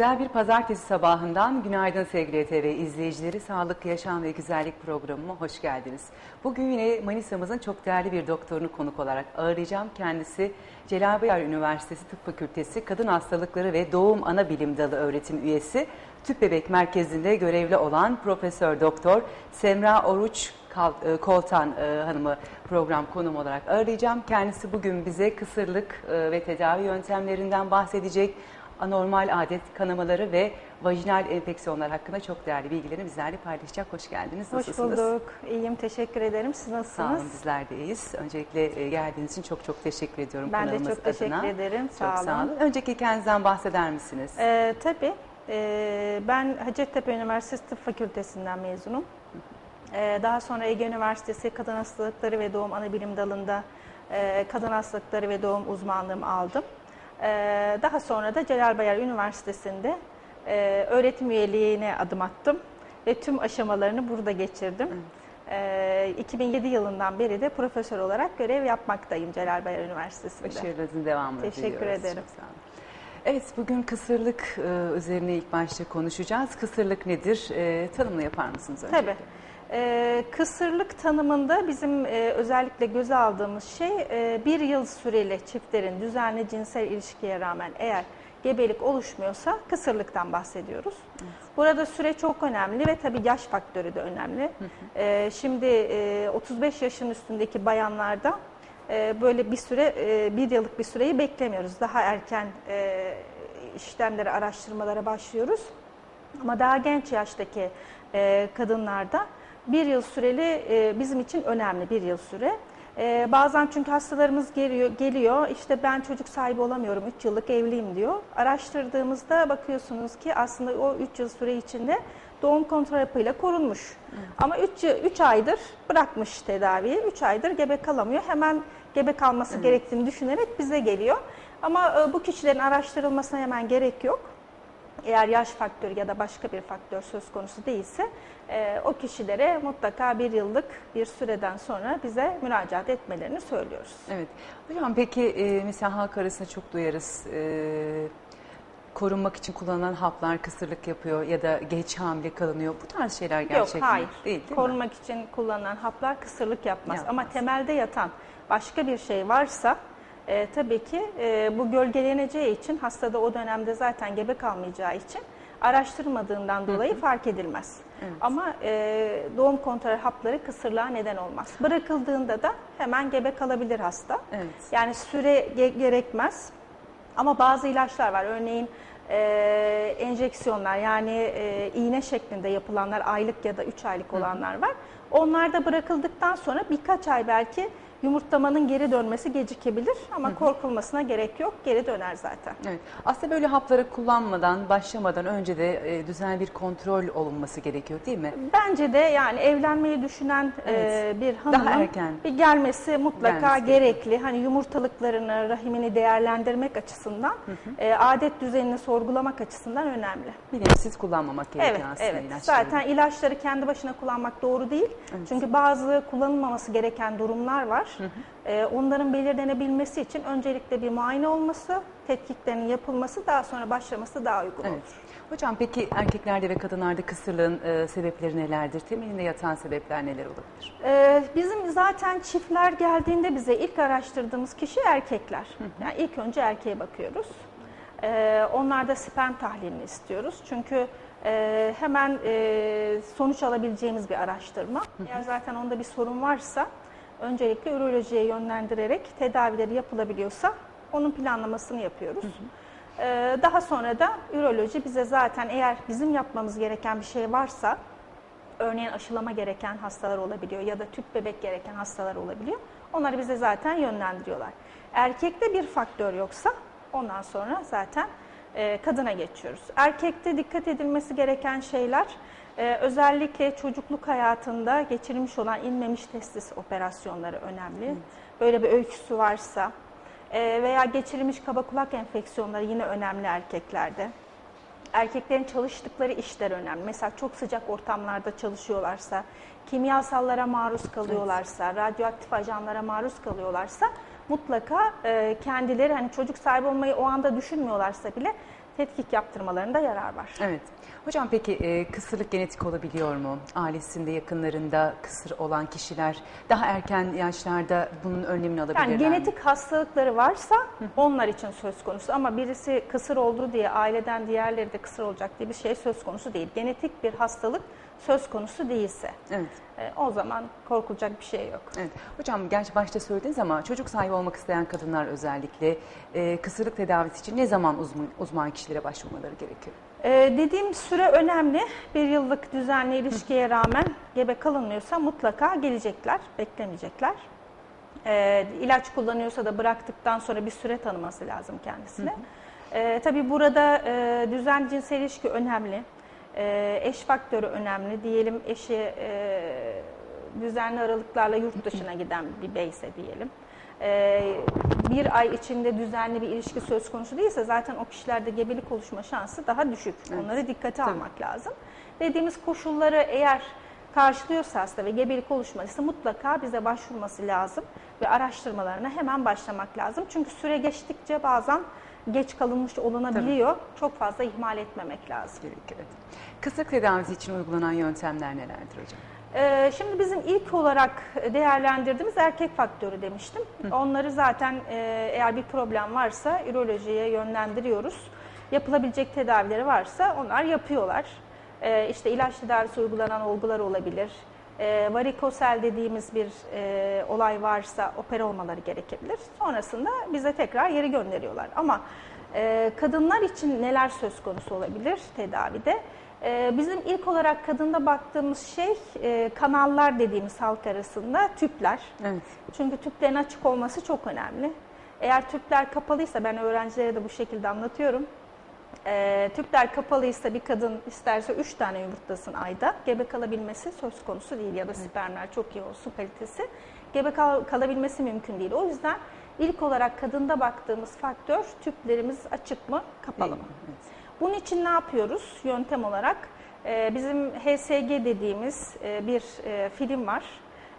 Güzel bir pazartesi sabahından günaydın sevgili TV izleyicileri. Sağlık, Yaşam ve Güzellik programıma hoş geldiniz. Bugün yine Manisa'mızın çok değerli bir doktorunu konuk olarak ağırlayacağım. Kendisi Celal Üniversitesi Tıp Fakültesi Kadın Hastalıkları ve Doğum Ana Bilim Dalı öğretim üyesi Tüp Bebek Merkezi'nde görevli olan Profesör Doktor Semra Oruç e, Koltan e, Hanım'ı program konum olarak ağırlayacağım. Kendisi bugün bize kısırlık e, ve tedavi yöntemlerinden bahsedecek anormal adet kanamaları ve vajinal enfeksiyonlar hakkında çok değerli bilgilerini bizlerle paylaşacak. Hoş geldiniz. Hoş bulduk. İyiyim. Teşekkür ederim. Siz nasılsınız? Sağ olun. Bizler de iyiyiz. Öncelikle e, geldiğiniz için çok çok teşekkür ediyorum ben kanalımız adına. Ben de çok teşekkür ederim. Sağ çok olun. sağ olun. Önceki kendinizden bahseder misiniz? Ee, tabii. Ee, ben Hacettepe Üniversitesi Tıp Fakültesinden mezunum. Ee, daha sonra Ege Üniversitesi Kadın Hastalıkları ve Doğum Anabilim Dalı'nda e, kadın hastalıkları ve doğum uzmanlığımı aldım. Ee, daha sonra da Celal Bayar Üniversitesi'nde e, öğretim üyeliğine adım attım ve tüm aşamalarını burada geçirdim. Evet. 2007 yılından beri de profesör olarak görev yapmaktayım Celal Bayar Üniversitesi'nde. Başarılarınızın devamını Teşekkür diliyoruz. ederim. Çok sağ olun. Evet, bugün kısırlık e, üzerine ilk başta konuşacağız. Kısırlık nedir? E, tanımını yapar mısınız önce? Tabii. E, kısırlık tanımında bizim e, özellikle göze aldığımız şey e, bir yıl süreli çiftlerin düzenli cinsel ilişkiye rağmen eğer gebelik oluşmuyorsa kısırlıktan bahsediyoruz. Evet. Burada süre çok önemli ve tabii yaş faktörü de önemli. Hı hı. E, şimdi e, 35 yaşın üstündeki bayanlarda e, böyle bir süre, e, bir yıllık bir süreyi beklemiyoruz. Daha erken e, işlemlere, araştırmalara başlıyoruz. Ama daha genç yaştaki e, kadınlarda bir yıl süreli e, bizim için önemli bir yıl süre. E, bazen çünkü hastalarımız geliyor, geliyor işte ben çocuk sahibi olamıyorum 3 yıllık evliyim diyor. Araştırdığımızda bakıyorsunuz ki aslında o 3 yıl süre içinde doğum kontrol hapıyla korunmuş. Evet. Ama 3 aydır bırakmış tedaviyi, 3 aydır gebe kalamıyor. Hemen gebe kalması evet. gerektiğini düşünerek bize geliyor. Ama e, bu kişilerin araştırılmasına hemen gerek yok. Eğer yaş faktörü ya da başka bir faktör söz konusu değilse e, o kişilere mutlaka bir yıllık bir süreden sonra bize müracaat etmelerini söylüyoruz. Evet. Hocam peki e, mesela halk arasında çok duyarız. E, korunmak için kullanılan haplar kısırlık yapıyor ya da geç hamile kalınıyor. Bu tarz şeyler gerçek Yok, hayır. Değil, değil Korunmak mi? için kullanılan haplar kısırlık yapmaz. Yapmaz. Ama temelde yatan başka bir şey varsa e, tabii ki e, bu gölgeleneceği için hastada o dönemde zaten gebe kalmayacağı için araştırmadığından dolayı fark edilmez. Evet. Ama e, doğum kontrol hapları kısırlığa neden olmaz. Bırakıldığında da hemen gebe kalabilir hasta. Evet. Yani süre ge gerekmez. Ama bazı ilaçlar var. Örneğin e, enjeksiyonlar yani e, iğne şeklinde yapılanlar aylık ya da 3 aylık olanlar var. Onlar da bırakıldıktan sonra birkaç ay belki yumurtlamanın geri dönmesi gecikebilir ama hı hı. korkulmasına gerek yok. Geri döner zaten. Evet. Aslında böyle hapları kullanmadan, başlamadan önce de e, düzenli bir kontrol olunması gerekiyor değil mi? Bence de yani evlenmeyi düşünen e, evet. e, bir hanımın Daha erken. bir gelmesi mutlaka gelmesi gerekli. Hani yumurtalıklarını, rahimini değerlendirmek açısından, hı hı. E, adet düzenini sorgulamak açısından önemli. Bilinçsiz kullanmamak gerekiyor evet, aslında evet. ilaçları. Zaten ilaçları kendi başına kullanmak doğru değil. Evet. Çünkü bazı kullanılmaması gereken durumlar var. Hı hı. Ee, onların belirlenebilmesi için öncelikle bir muayene olması, tetkiklerin yapılması, daha sonra başlaması daha uygun evet. olur. Hocam peki erkeklerde ve kadınlarda kısırlığın e, sebepleri nelerdir? Temelinde yatan sebepler neler olabilir? Ee, bizim zaten çiftler geldiğinde bize ilk araştırdığımız kişi erkekler. Hı hı. Yani ilk önce erkeğe bakıyoruz. Ee, onlarda sperm tahlilini istiyoruz. Çünkü e, hemen e, sonuç alabileceğimiz bir araştırma. Eğer zaten onda bir sorun varsa öncelikle ürolojiye yönlendirerek tedavileri yapılabiliyorsa onun planlamasını yapıyoruz. Hı hı. Ee, daha sonra da üroloji bize zaten eğer bizim yapmamız gereken bir şey varsa, örneğin aşılama gereken hastalar olabiliyor ya da tüp bebek gereken hastalar olabiliyor. Onları bize zaten yönlendiriyorlar. Erkekte bir faktör yoksa ondan sonra zaten e, kadına geçiyoruz. Erkekte dikkat edilmesi gereken şeyler ee, özellikle çocukluk hayatında geçirilmiş olan inmemiş testis operasyonları önemli. Evet. Böyle bir öyküsü varsa e, veya geçirilmiş kaba kulak enfeksiyonları yine önemli erkeklerde. Erkeklerin çalıştıkları işler önemli. Mesela çok sıcak ortamlarda çalışıyorlarsa, kimyasallara maruz kalıyorlarsa, evet. radyoaktif ajanlara maruz kalıyorlarsa mutlaka e, kendileri hani çocuk sahibi olmayı o anda düşünmüyorlarsa bile tetkik yaptırmalarında yarar var. Evet. Hocam peki e, kısırlık genetik olabiliyor mu? Ailesinde, yakınlarında kısır olan kişiler daha erken yaşlarda bunun önlemini alabilirler Yani genetik hastalıkları varsa onlar için söz konusu ama birisi kısır oldu diye aileden diğerleri de kısır olacak diye bir şey söz konusu değil. Genetik bir hastalık söz konusu değilse Evet. e, o zaman korkulacak bir şey yok. Evet. Hocam gerçi başta söylediniz ama çocuk sahibi olmak isteyen kadınlar özellikle e, kısırlık tedavisi için ne zaman uzman, uzman kişilere başvurmaları gerekiyor? Ee, dediğim süre önemli. Bir yıllık düzenli ilişkiye rağmen gebe kalınmıyorsa mutlaka gelecekler, beklemeyecekler. Ee, ilaç kullanıyorsa da bıraktıktan sonra bir süre tanıması lazım kendisine. Ee, tabii burada e, düzenli cinsel ilişki önemli. Ee, eş faktörü önemli. Diyelim eşi e, düzenli aralıklarla yurt dışına giden bir beyse diyelim. Ee, bir ay içinde düzenli bir ilişki söz konusu değilse zaten o kişilerde gebelik oluşma şansı daha düşük. Evet. Onları dikkate almak lazım. Dediğimiz koşulları eğer karşılıyorsa hasta ve gebelik oluşmadıysa mutlaka bize başvurması lazım ve araştırmalarına hemen başlamak lazım. Çünkü süre geçtikçe bazen geç kalınmış olunabiliyor. Çok fazla ihmal etmemek lazım. Evet. Kısırlık tedavisi için uygulanan yöntemler nelerdir hocam? Ee, Şimdi bizim ilk olarak değerlendirdiğimiz erkek faktörü demiştim. Onları zaten e, eğer bir problem varsa ürolojiye yönlendiriyoruz. Yapılabilecek tedavileri varsa onlar yapıyorlar. Ee, İşte ilaç tedavisi uygulanan olgular olabilir. Ee, Varikosel dediğimiz bir e, olay varsa opera olmaları gerekebilir. Sonrasında bize tekrar geri gönderiyorlar. Ama e, kadınlar için neler söz konusu olabilir tedavide? Ee, Bizim ilk olarak kadında baktığımız şey e, kanallar dediğimiz halk arasında tüpler. Evet. Çünkü tüplerin açık olması çok önemli. Eğer tüpler kapalıysa ben öğrencilere de bu şekilde anlatıyorum. Ee, tüpler kapalıysa bir kadın isterse 3 tane yumurtlasın ayda gebe kalabilmesi söz konusu değil ya da spermler çok iyi olsun kalitesi gebe kal- kalabilmesi mümkün değil. O yüzden ilk olarak kadında baktığımız faktör tüplerimiz açık mı kapalı mı? Evet. Bunun için ne yapıyoruz yöntem olarak? Ee, bizim HSG dediğimiz e, bir e, film var.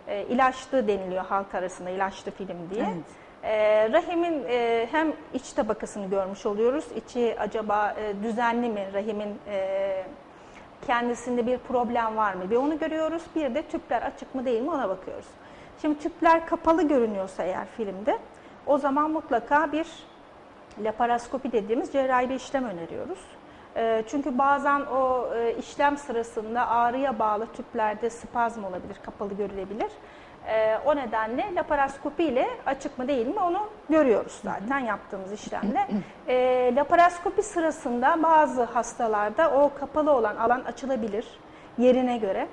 E, ilaçlı deniliyor halk arasında ilaçlı film diye. Evet. Ee, rahimin e, hem iç tabakasını görmüş oluyoruz. İçi acaba e, düzenli mi? Rahimin e, kendisinde bir problem var mı? Bir onu görüyoruz. Bir de tüpler açık mı değil mi ona bakıyoruz. Şimdi tüpler kapalı görünüyorsa eğer filmde o zaman mutlaka bir laparoskopi dediğimiz cerrahi bir işlem öneriyoruz. E, Çünkü bazen o e, işlem sırasında ağrıya bağlı tüplerde spazm olabilir, kapalı görülebilir. E, O nedenle laparoskopi ile açık mı değil mi onu görüyoruz zaten yaptığımız işlemle. E, Laparoskopi sırasında bazı hastalarda o kapalı olan alan açılabilir yerine göre.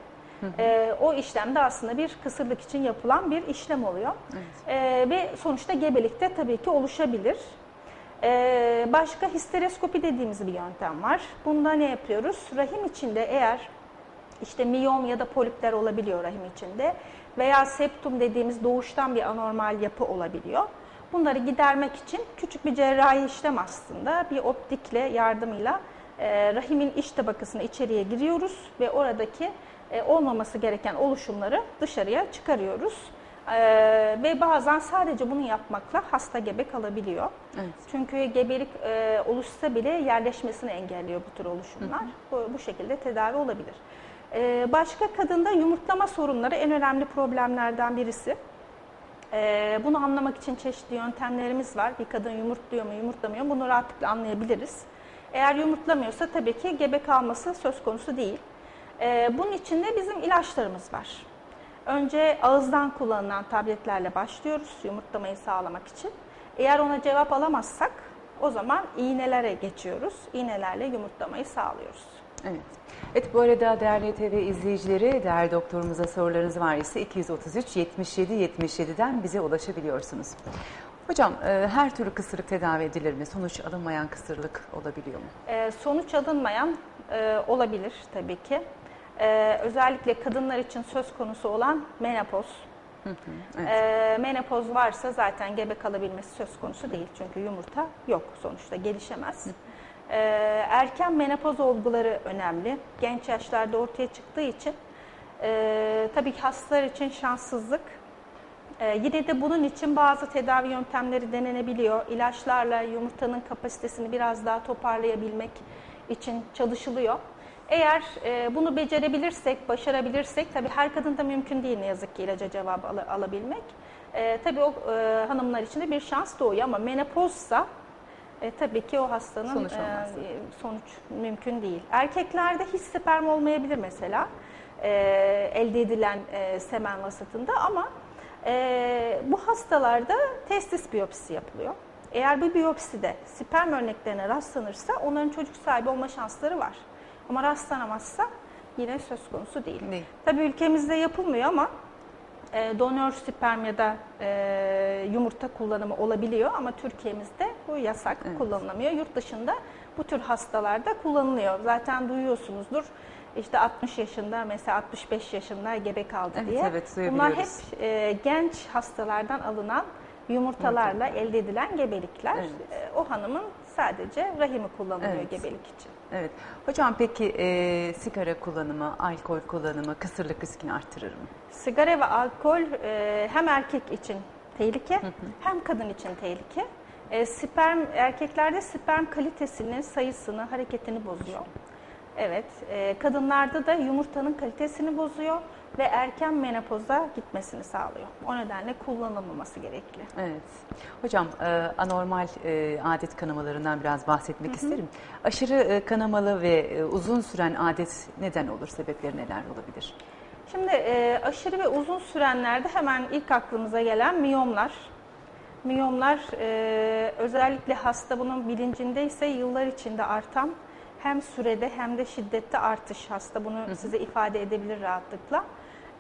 E, o işlemde aslında bir kısırlık için yapılan bir işlem oluyor. E, ve sonuçta gebelikte tabii ki oluşabilir. Ee, başka histeroskopi dediğimiz bir yöntem var. Bunda ne yapıyoruz? Rahim içinde eğer işte miyom ya da polipler olabiliyor rahim içinde veya septum dediğimiz doğuştan bir anormal yapı olabiliyor. Bunları gidermek için küçük bir cerrahi işlem aslında bir optikle yardımıyla e, rahimin iç tabakasına içeriye giriyoruz ve oradaki e, olmaması gereken oluşumları dışarıya çıkarıyoruz. Ee, ve bazen sadece bunu yapmakla hasta gebe kalabiliyor. Evet. Çünkü gebelik e, oluşsa bile yerleşmesini engelliyor bu tür oluşumlar. Bu, bu şekilde tedavi olabilir. Ee, başka kadında yumurtlama sorunları en önemli problemlerden birisi. Ee, bunu anlamak için çeşitli yöntemlerimiz var. Bir kadın yumurtluyor mu, yumurtlamıyor mu bunu rahatlıkla anlayabiliriz. Eğer yumurtlamıyorsa tabii ki gebe kalması söz konusu değil. Ee, bunun için de bizim ilaçlarımız var. Önce ağızdan kullanılan tabletlerle başlıyoruz yumurtlamayı sağlamak için. Eğer ona cevap alamazsak o zaman iğnelere geçiyoruz. İğnelerle yumurtlamayı sağlıyoruz. Evet. Evet bu arada değerli TV izleyicileri, değerli doktorumuza sorularınız var ise 233 77 77'den bize ulaşabiliyorsunuz. Hocam e, her türlü kısırlık tedavi edilir mi? Sonuç alınmayan kısırlık olabiliyor mu? Ee, sonuç alınmayan e, olabilir tabii ki. Ee, özellikle kadınlar için söz konusu olan menopoz. evet. Ee, menopoz varsa zaten gebe kalabilmesi söz konusu değil. Çünkü yumurta yok sonuçta gelişemez. Ee, erken menopoz olguları önemli. Genç yaşlarda ortaya çıktığı için e, tabii ki hastalar için şanssızlık. Ee, yine de bunun için bazı tedavi yöntemleri denenebiliyor. İlaçlarla yumurtanın kapasitesini biraz daha toparlayabilmek için çalışılıyor. Eğer e, bunu becerebilirsek, başarabilirsek, tabii her kadında mümkün değil ne yazık ki ilaca cevap al- alabilmek. E, tabii o e, hanımlar için de bir şans doğuyor ama menopozsa e, tabii ki o hastanın Sonuç e, sonuç mümkün değil. Erkeklerde hiç sperm olmayabilir mesela e, elde edilen e, semen vasıtında ama e, bu hastalarda testis biyopsisi yapılıyor. Eğer bu biyopside sperm örneklerine rastlanırsa onların çocuk sahibi olma şansları var. Ama rastlanamazsa yine söz konusu değil. Değil. Tabii ülkemizde yapılmıyor ama e, donör sperm ya da e, yumurta kullanımı olabiliyor ama Türkiye'mizde bu yasak Evet. kullanılamıyor. Yurt dışında bu tür hastalarda kullanılıyor. Zaten duyuyorsunuzdur. İşte 60 yaşında mesela 65 yaşında gebe kaldı Evet, diye. evet, Bunlar hep e, genç hastalardan alınan yumurtalarla elde edilen gebelikler. Evet. E, o hanımın sadece rahimi kullanılıyor Evet. gebelik için. Evet. Hocam peki e, sigara kullanımı, alkol kullanımı kısırlık riskini arttırır mı? Sigara ve alkol e, hem erkek için tehlike hem kadın için tehlike. E, sperm erkeklerde sperm kalitesini, sayısını, hareketini bozuyor. Evet, e, kadınlarda da yumurtanın kalitesini bozuyor ve erken menopoza gitmesini sağlıyor. O nedenle kullanılmaması gerekli. Evet. Hocam e, anormal e, adet kanamalarından biraz bahsetmek isterim. Aşırı e, kanamalı ve uzun süren adet neden olur? Sebepleri neler olabilir? Şimdi e, aşırı ve uzun sürenlerde hemen ilk aklımıza gelen miyomlar. Miyomlar e, özellikle hasta bunun bilincindeyse yıllar içinde artan hem sürede hem de şiddette artış hasta bunu size ifade edebilir rahatlıkla.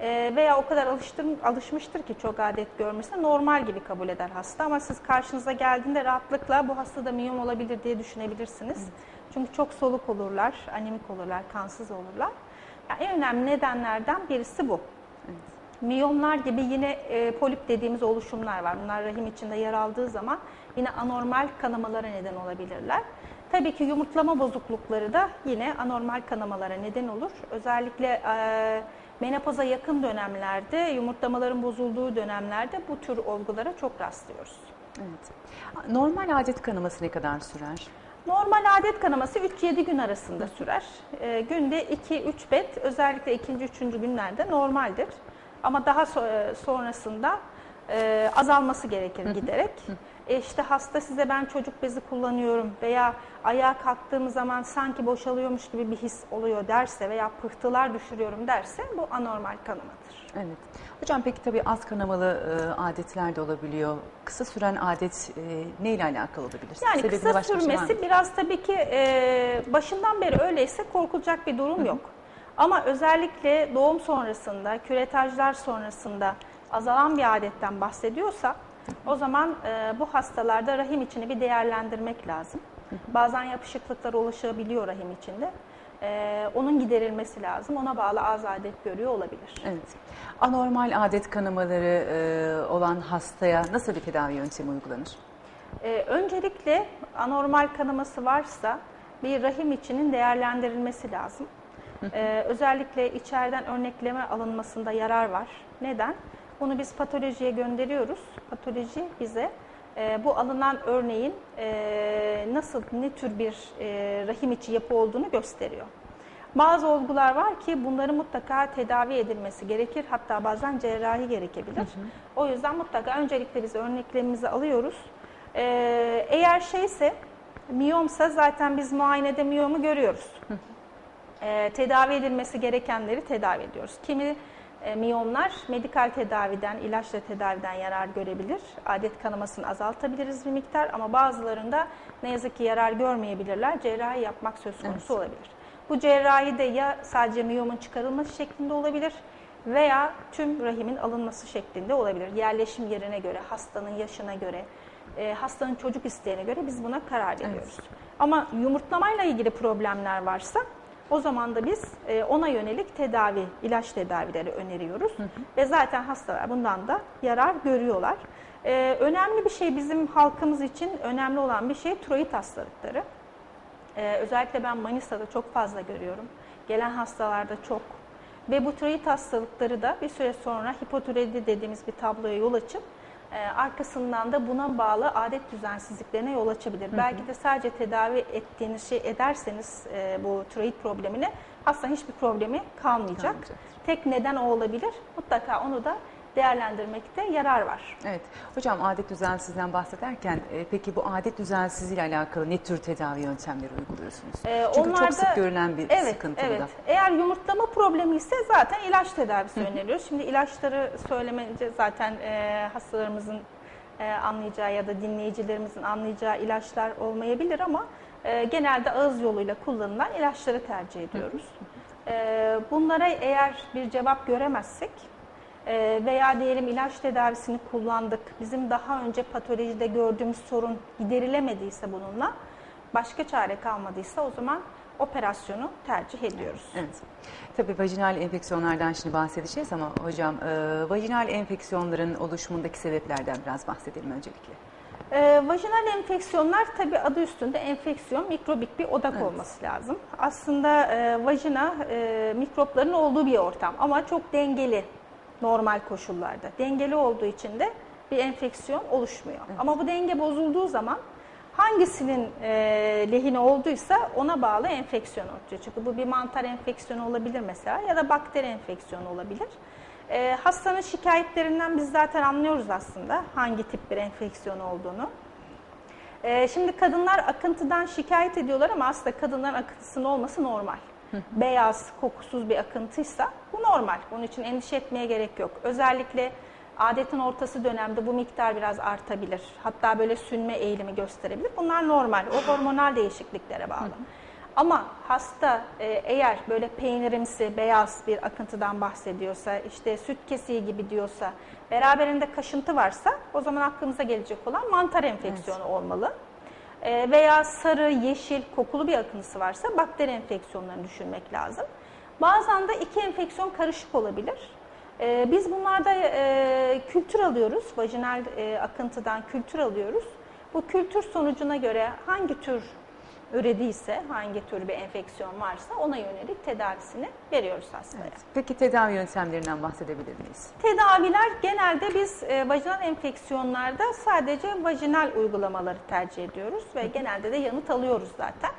E, veya o kadar alıştır, alışmıştır ki çok adet görmesine normal gibi kabul eder hasta ama siz karşınıza geldiğinde rahatlıkla bu hastada miyom olabilir diye düşünebilirsiniz. Çünkü çok soluk olurlar, anemik olurlar, kansız olurlar. Yani en önemli nedenlerden birisi bu. Miyomlar gibi yine e, polip dediğimiz oluşumlar var. Bunlar rahim içinde yer aldığı zaman yine anormal kanamalara neden olabilirler. Tabii ki yumurtlama bozuklukları da yine anormal kanamalara neden olur. Özellikle e, menopoza yakın dönemlerde, yumurtlamaların bozulduğu dönemlerde bu tür olgulara çok rastlıyoruz. Evet. Normal adet kanaması ne kadar sürer? Normal adet kanaması 3-7 gün arasında sürer. E, günde 2-3 bet özellikle ikinci, üçüncü günlerde normaldir. Ama daha so- e, sonrasında e, azalması gerekir giderek. E işte hasta size ben çocuk bezi kullanıyorum veya ayağa kalktığım zaman sanki boşalıyormuş gibi bir his oluyor derse veya pıhtılar düşürüyorum derse bu anormal kanamadır. Evet. Hocam peki tabii az kanamalı e, adetler de olabiliyor. Kısa süren adet e, ne ile alakalı olabilir? Yani Sebebine kısa şey sürmesi biraz tabii ki e, başından beri öyleyse korkulacak bir durum yok. Ama özellikle doğum sonrasında, küretajlar sonrasında azalan bir adetten bahsediyorsa o zaman e, bu hastalarda rahim içini bir değerlendirmek lazım. Bazen yapışıklıklar oluşabiliyor rahim içinde. E, onun giderilmesi lazım. Ona bağlı az adet görüyor olabilir. Evet. Anormal adet kanamaları e, olan hastaya nasıl bir tedavi yöntemi uygulanır? Ee, öncelikle anormal kanaması varsa bir rahim içinin değerlendirilmesi lazım. Ee, özellikle içeriden örnekleme alınmasında yarar var. Neden? Bunu biz patolojiye gönderiyoruz. Patoloji bize e, bu alınan örneğin e, nasıl, ne tür bir e, rahim içi yapı olduğunu gösteriyor. Bazı olgular var ki bunların mutlaka tedavi edilmesi gerekir. Hatta bazen cerrahi gerekebilir. O yüzden mutlaka öncelikle biz örneklemimizi alıyoruz. Ee, eğer şeyse, miyomsa zaten biz muayenede miyomu görüyoruz. Ee, tedavi edilmesi gerekenleri tedavi ediyoruz. Kimi e, miyomlar medikal tedaviden, ilaçla tedaviden yarar görebilir. Adet kanamasını azaltabiliriz bir miktar ama bazılarında ne yazık ki yarar görmeyebilirler. Cerrahi yapmak söz konusu olabilir. Bu cerrahi de ya sadece miyomun çıkarılması şeklinde olabilir veya tüm rahimin alınması şeklinde olabilir. Yerleşim yerine göre, hastanın yaşına göre, e, hastanın çocuk isteğine göre biz buna karar veriyoruz. Ama yumurtlamayla ilgili problemler varsa o zaman da biz e, ona yönelik tedavi, ilaç tedavileri öneriyoruz. Ve zaten hastalar bundan da yarar görüyorlar. E, önemli bir şey bizim halkımız için önemli olan bir şey tiroid hastalıkları. Ee, özellikle ben Manisa'da çok fazla görüyorum. Gelen hastalarda çok. Ve bu tiroid hastalıkları da bir süre sonra hipotiroidi dediğimiz bir tabloya yol açıp arkasından da buna bağlı adet düzensizliklerine yol açabilir. Belki de sadece tedavi ettiğiniz şey ederseniz e, bu tiroid problemine hastanın hiçbir problemi kalmayacak. Kalmayacak. Tek neden o olabilir. Mutlaka onu da değerlendirmekte yarar var. Evet. Hocam adet düzensizliğinden bahsederken e, peki bu adet düzensizliği ile alakalı ne tür tedavi yöntemleri uyguluyorsunuz? Ee, Çünkü onlarda- çok sık görülen bir evet, sıkıntı bu evet. da. Eğer yumurtlama problemi ise zaten ilaç tedavisi öneriyoruz. Şimdi ilaçları söylemence zaten e, hastalarımızın e, anlayacağı ya da dinleyicilerimizin anlayacağı ilaçlar olmayabilir ama e, genelde ağız yoluyla kullanılan ilaçları tercih ediyoruz. E, bunlara eğer bir cevap göremezsek veya diyelim ilaç tedavisini kullandık, bizim daha önce patolojide gördüğümüz sorun giderilemediyse bununla, başka çare kalmadıysa o zaman operasyonu tercih ediyoruz. Evet. Tabii vajinal enfeksiyonlardan şimdi bahsedeceğiz ama hocam e, vajinal enfeksiyonların oluşumundaki sebeplerden biraz bahsedelim öncelikle. Ee, vajinal enfeksiyonlar tabi adı üstünde enfeksiyon, mikrobik bir odak Evet. olması lazım. Aslında e, vajina e, mikropların olduğu bir ortam ama çok dengeli normal koşullarda. Dengeli olduğu için de bir enfeksiyon oluşmuyor. Ama bu denge bozulduğu zaman hangisinin e, lehine olduysa ona bağlı enfeksiyon ortaya çıkıyor. Bu bir mantar enfeksiyonu olabilir mesela ya da bakteri enfeksiyonu olabilir. E, hastanın şikayetlerinden biz zaten anlıyoruz aslında hangi tip bir enfeksiyon olduğunu. E, şimdi kadınlar akıntıdan şikayet ediyorlar ama aslında kadınların akıntısının olması normal. Beyaz, kokusuz bir akıntıysa bu normal. Bunun için endişe etmeye gerek yok. Özellikle adetin ortası dönemde bu miktar biraz artabilir. Hatta böyle sünme eğilimi gösterebilir. Bunlar normal. O hormonal değişikliklere bağlı. Ama hasta e, eğer böyle peynirimsi, beyaz bir akıntıdan bahsediyorsa, işte süt kesiği gibi diyorsa, beraberinde kaşıntı varsa o zaman aklımıza gelecek olan mantar enfeksiyonu olmalı. E, veya sarı, yeşil, kokulu bir akıntısı varsa bakteri enfeksiyonlarını düşünmek lazım. Bazen de iki enfeksiyon karışık olabilir. E, biz bunlarda e, kültür alıyoruz, vajinal e, akıntıdan kültür alıyoruz. Bu kültür sonucuna göre hangi tür ürediyse, hangi tür bir enfeksiyon varsa ona yönelik tedavisini veriyoruz hastaya. Peki tedavi yöntemlerinden bahsedebilir miyiz? Tedaviler genelde biz e, vajinal enfeksiyonlarda sadece vajinal uygulamaları tercih ediyoruz ve genelde de yanıt alıyoruz zaten.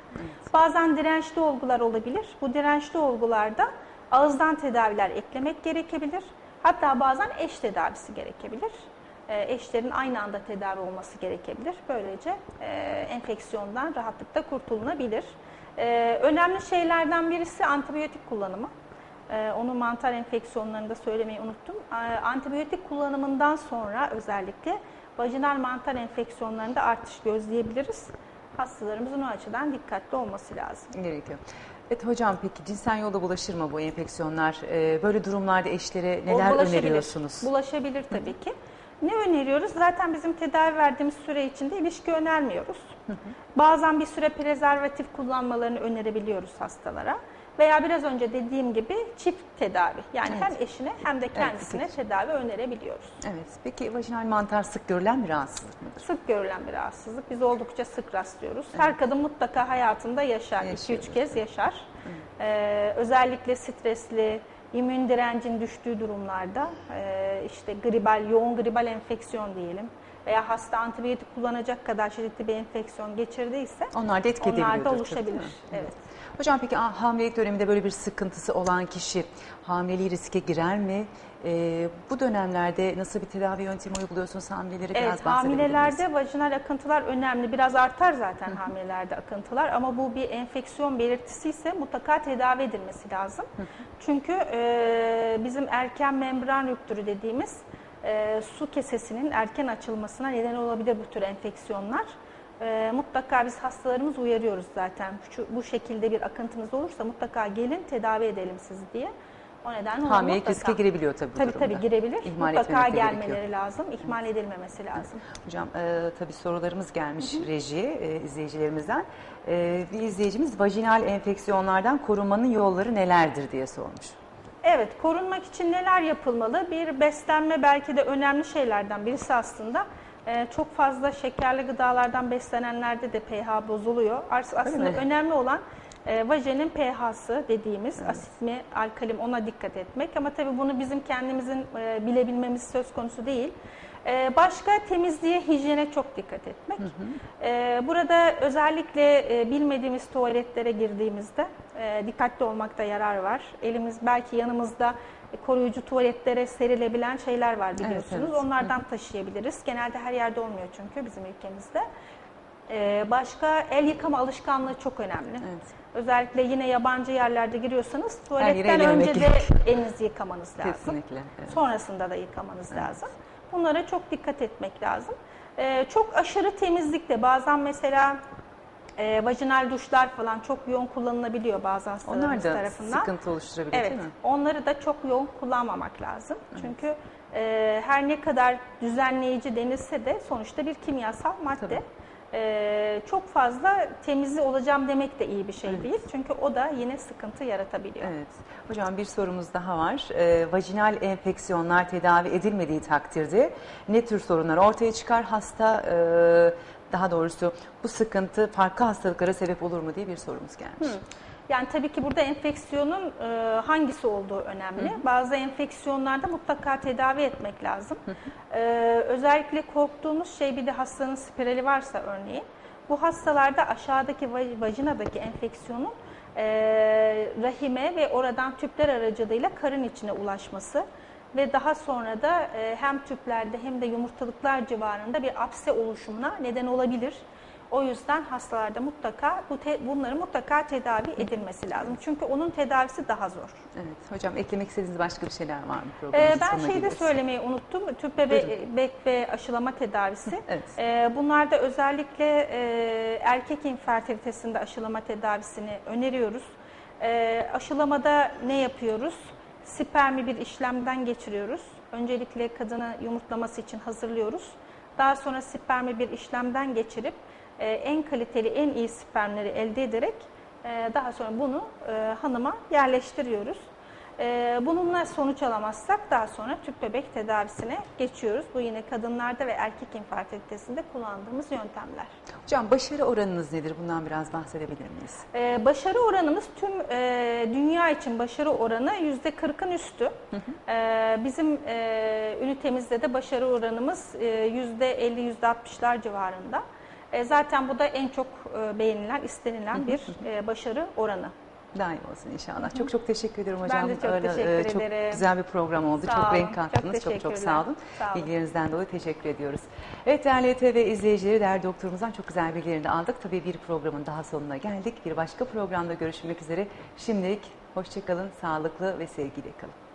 Bazen dirençli olgular olabilir. Bu dirençli olgularda ağızdan tedaviler eklemek gerekebilir. Hatta bazen eş tedavisi gerekebilir. E, eşlerin aynı anda tedavi olması gerekebilir. Böylece e, enfeksiyondan rahatlıkla kurtulunabilir. E, önemli şeylerden birisi antibiyotik kullanımı. Onu mantar enfeksiyonlarında söylemeyi unuttum. Antibiyotik kullanımından sonra özellikle vajinal mantar enfeksiyonlarında artış gözleyebiliriz. Hastalarımızın o açıdan dikkatli olması lazım. Gerekiyor. Evet hocam peki cinsel yolda bulaşır mı bu enfeksiyonlar? Ee, böyle durumlarda eşlere O neler bulaşabilir. öneriyorsunuz? Bulaşabilir tabii ki. Ne öneriyoruz? Zaten bizim tedavi verdiğimiz süre içinde ilişki önermiyoruz. Bazen bir süre prezervatif kullanmalarını önerebiliyoruz hastalara. Veya biraz önce dediğim gibi çift tedavi. Yani Evet. hem eşine hem de kendisine peki. tedavi önerebiliyoruz. Evet. Peki vajinal mantar sık görülen bir rahatsızlık mıdır? Sık görülen bir rahatsızlık. Biz oldukça sık rastlıyoruz. Her kadın mutlaka hayatında yaşar. Yaşıyoruz. 2-3 kez yaşar. Ee, özellikle stresli, immün direncin düştüğü durumlarda e, işte gribal, yoğun gribal enfeksiyon diyelim veya hasta antibiyotik kullanacak kadar şiddetli bir enfeksiyon geçirdiyse Onlar da etki onlar da oluşabilir. Evet. Hocam peki hamilelik döneminde böyle bir sıkıntısı olan kişi hamileliği riske girer mi? Ee, bu dönemlerde nasıl bir tedavi yöntemi uyguluyorsunuz hamileleri biraz Evet, hamilelerde vajinal akıntılar önemli. Biraz artar zaten hamilelerde akıntılar ama bu bir enfeksiyon belirtisi ise mutlaka tedavi edilmesi lazım. Çünkü e, bizim erken membran rüptürü dediğimiz e, su kesesinin erken açılmasına neden olabilir bu tür enfeksiyonlar. E, mutlaka biz hastalarımız uyarıyoruz zaten. Şu, bu şekilde bir akıntınız olursa mutlaka gelin tedavi edelim sizi diye. O nedenle Hamilelik riske girebiliyor tabii bu Tabii durumda. tabii girebilir. İhmal mutlaka gelmeleri gerekiyor. lazım. ihmal edilmemesi lazım. Hocam e, tabii sorularımız gelmiş rejiye e, izleyicilerimizden. E, bir izleyicimiz vajinal enfeksiyonlardan korunmanın yolları nelerdir diye sormuş. Evet, korunmak için neler yapılmalı? Bir beslenme belki de önemli şeylerden birisi aslında. Ee, çok fazla şekerli gıdalardan beslenenlerde de pH bozuluyor. Aslında önemli olan E, vajenin pH'sı dediğimiz asit mi, alkali mi ona dikkat etmek. Ama tabii bunu bizim kendimizin e, bilebilmemiz söz konusu değil. E, başka temizliğe, hijyene çok dikkat etmek. E, burada özellikle e, bilmediğimiz tuvaletlere girdiğimizde e, dikkatli olmakta yarar var. Elimiz belki yanımızda e, koruyucu tuvaletlere serilebilen şeyler var biliyorsunuz. evet. Onlardan taşıyabiliriz. Genelde her yerde olmuyor çünkü bizim ülkemizde. E, başka el yıkama alışkanlığı çok önemli. Evet. Özellikle yine yabancı yerlerde giriyorsanız tuvaletten önce de elinizi yıkamanız lazım. Kesinlikle. Evet. Sonrasında da yıkamanız lazım. Bunlara çok dikkat etmek lazım. Ee, çok aşırı temizlikte bazen mesela e, vajinal duşlar falan çok yoğun kullanılabiliyor bazı hastalarımız Onlar da tarafından. sıkıntı oluşturabilir Evet, değil mi? onları da çok yoğun kullanmamak lazım. Çünkü e, her ne kadar düzenleyici denilse de sonuçta bir kimyasal madde. Tabii. E, çok fazla temizli olacağım demek de iyi bir şey değil. Çünkü o da yine sıkıntı yaratabiliyor. Evet. Hocam bir sorumuz daha var. Ee, vajinal enfeksiyonlar tedavi edilmediği takdirde ne tür sorunlar ortaya çıkar? Hasta e, daha doğrusu bu sıkıntı farklı hastalıklara sebep olur mu diye bir sorumuz gelmiş. Yani tabii ki burada enfeksiyonun e, hangisi olduğu önemli. Bazı enfeksiyonlarda mutlaka tedavi etmek lazım. E, özellikle korktuğumuz şey bir de hastanın spirali varsa örneğin. Bu hastalarda aşağıdaki vaj- vajinadaki enfeksiyonun e, rahime ve oradan tüpler aracılığıyla karın içine ulaşması ve daha sonra da e, hem tüplerde hem de yumurtalıklar civarında bir apse oluşumuna neden olabilir. O yüzden hastalarda mutlaka bu te- bunların mutlaka tedavi edilmesi lazım. Çünkü onun tedavisi daha zor. Evet. Hocam eklemek istediğiniz başka bir şeyler var mı Ee, ben şeyi de söylemeyi unuttum. Tüp bebek ve aşılama tedavisi. Evet. Ee, bunlarda özellikle e, erkek infertilitesinde aşılama tedavisini öneriyoruz. Ee, aşılamada ne yapıyoruz? Spermi bir işlemden geçiriyoruz. Öncelikle kadını yumurtlaması için hazırlıyoruz. Daha sonra spermi bir işlemden geçirip e, en kaliteli, en iyi spermleri elde ederek e, daha sonra bunu e, hanıma yerleştiriyoruz. Bununla sonuç alamazsak daha sonra tüp bebek tedavisine geçiyoruz. Bu yine kadınlarda ve erkek infertilitesinde kullandığımız yöntemler. Hocam başarı oranınız nedir? Bundan biraz bahsedebilir miyiz? Ee, Başarı oranımız tüm e, dünya için başarı oranı %40'ın üstü. Ee, Bizim e, ünitemizde de başarı oranımız e, %50-%60'lar civarında. E, Zaten bu da en çok e, beğenilen, istenilen bir e, başarı oranı. Daim olsun inşallah. Çok çok teşekkür ederim hocam. Ben de çok Öyle, teşekkür e, Çok ederim. güzel bir program oldu. Sağ çok olun. renk kattınız. Çok çok, sağ olun. Sağ olun. Bilgilerinizden dolayı teşekkür ediyoruz. Evet değerli TV izleyicileri, değerli doktorumuzdan çok güzel bilgilerini aldık. Tabii bir programın daha sonuna geldik. Bir başka programda görüşmek üzere. Şimdilik hoşçakalın, sağlıklı ve sevgiyle kalın.